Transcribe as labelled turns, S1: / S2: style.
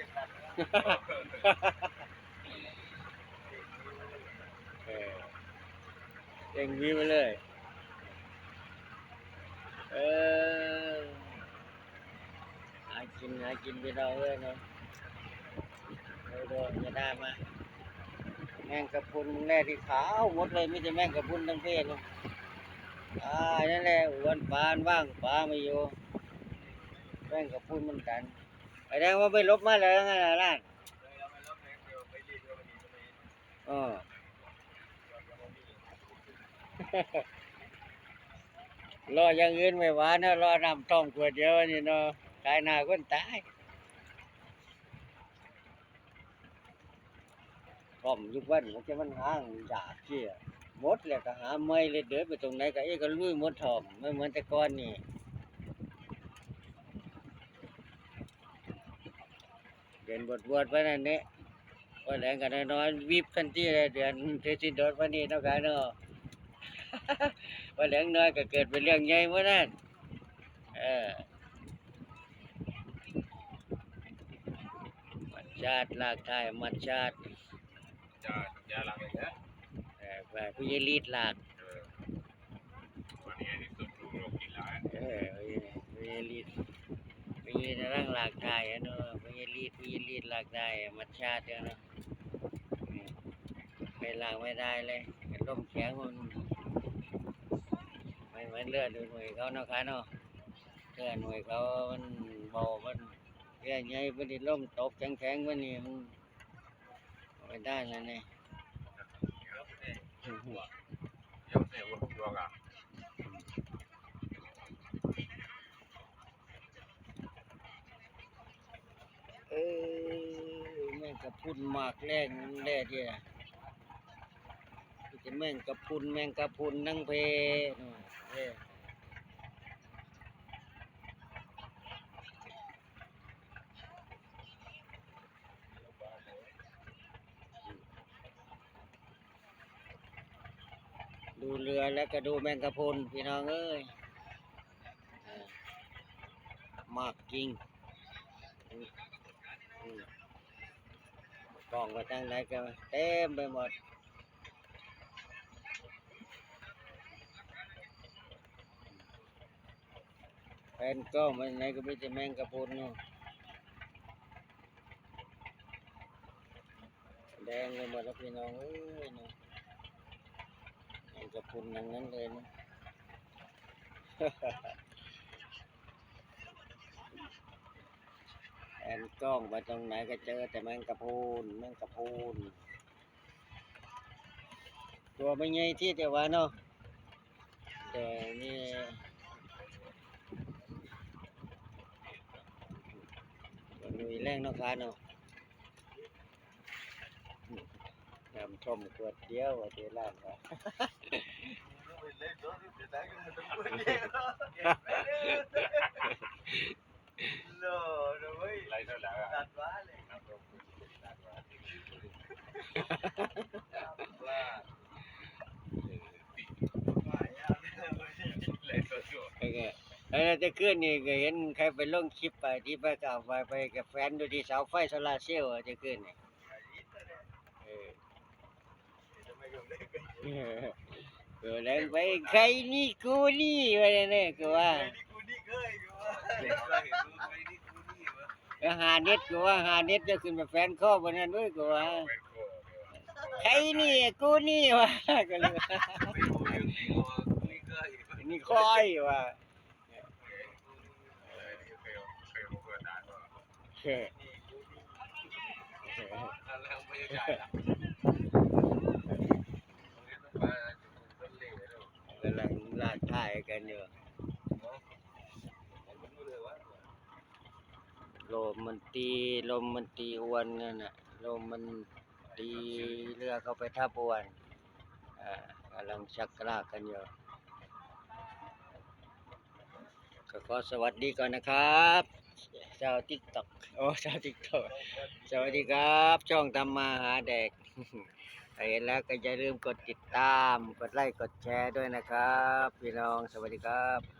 S1: ยัเอองวิวไปเลย เออหากินหากินไปเราเลยเนาะโดนจะได้มา แม่งกระพุนแน่ที่ขาวหมดเลยไม่ใช่แม่งกระพุนทั้งเพศเอ่านั่นแหละอ้วนปานว่างปลาไม่อยู่แมงกระพุนมันกัน ไอ้แดงว่าไปลบมาเลยงั้นน่ะล่ะเออรออย่างอื่นไม่หวานเนอะรอน้ำต้มขวดเดียวนี่เนาะตายหน้าคนตายต้มยุกวันมันจะมันห้างอยากเชี่ยหมดเลยก็หาไม่เลยเดินไปตรงไหนก็เอ้ก็ลุยหมดทอมไม่เหมือนแต่ก่อนนี่ ดินบวชบวชๆไปนั่นเนี่ยว่าแรงกันน้อยๆวิบกันที่เลยเดือนเทศโดดวันนี้เนาะกันเนาะว่าเหลืองน้อยก็เกิดเป็นเรื่องใหญ่เมื่อนั้นเออมัดชาติลากไทยมัดชาติ
S2: จะจะหลังเลยนะ
S1: เออไปผู้ใหญ่ลีดลาก
S2: เออวันนี้ที่สุดลูกเรากินแล้ว
S1: เออผู้ใหญ่ลีดผู้ใหญ่ร่างลากไทยอะเนาะผู้ใหญ่ลี ดหลีดลากไทยมัดชาติเนาะอืมไปลากไม่ได้เลยล้มแข็งมันไม่เหมือนเลือดดูหน่วยเขาเนาะค่ะเนาะเพื่อนหน่วยเขามันเบามันเรื่อยใหญ่มันนี่ล่มตกแข็งแข็งๆมันนี่มันไม่ได้แล้วนี่ย
S2: เดี๋ยวเสียวันดวงอะ
S1: เออแม่งกระ พุนหมากแรงมันแร่เดียจะแม่งกระพุนแม่งกระพุนนั่งเพนู่นเอดูเรือแล้วก็ดูแมงกะพรุนพี่น้องเอ้ยมากจริงอืม กล่องไปทางไหนก็เต็มไปหมดแผ่นกล้องไปไหนก็ไมีแต่แมงกระพุนเนาะแดงไปหมดแล้วพี่น้องเอ้ยนาะแมงกระพุนทั้งนั้นเลยเนาะ แอ นกล้องไปตรงไหนก็เจอแต่แมงกะพรุนแมงกะพรุนตัวไม่ใหญ่ที่แต่ว่าเนาะแต่นี่มันมีแรงเนาะค้าเนาะน้ำท่อมขวดเดียวว่าเทล่างก็
S2: ไรเท่าไหร่อะไรเท่าไหร่
S1: ไอ้ก็ไอ้จะขึ้นนี่ก็เห็นใครไปลงคลิปไปที่ไปกับไปไปกับแฟนดูที่เสาไฟโซลาร์เซลล์อะจะขึ้นนี่เออเออแล้วไปใครนี่กูนี่วะเนี่ยกูว่า แล้วหาเน็ตกูว่าหาเน็ตจะขึ้นมาแฟนข้อวันนั้นด้วยกูว่าใครนี่กูนี่วะก็เลยว่านี่คอยว่ะเออกำลังลากท่ายกันอยู่ ลมมันตีลมมันตีอวนนั่นน่ะลมมันตีเรือเข้าไปทับอวนอ่ากำลังชักลากกันอยู่ก็ขอสวัสดีก่อนนะครับชาวติ๊กต็อกโอ้ชาวติ๊กต็อกสวัสดีครับ ช่องทำมาหาเด็กเห็นแล้วก็อย่าลืมกดติดตาม กดไลค์ กดแชร์ด้วยนะครับ พี่น้อง สวัสดีครับ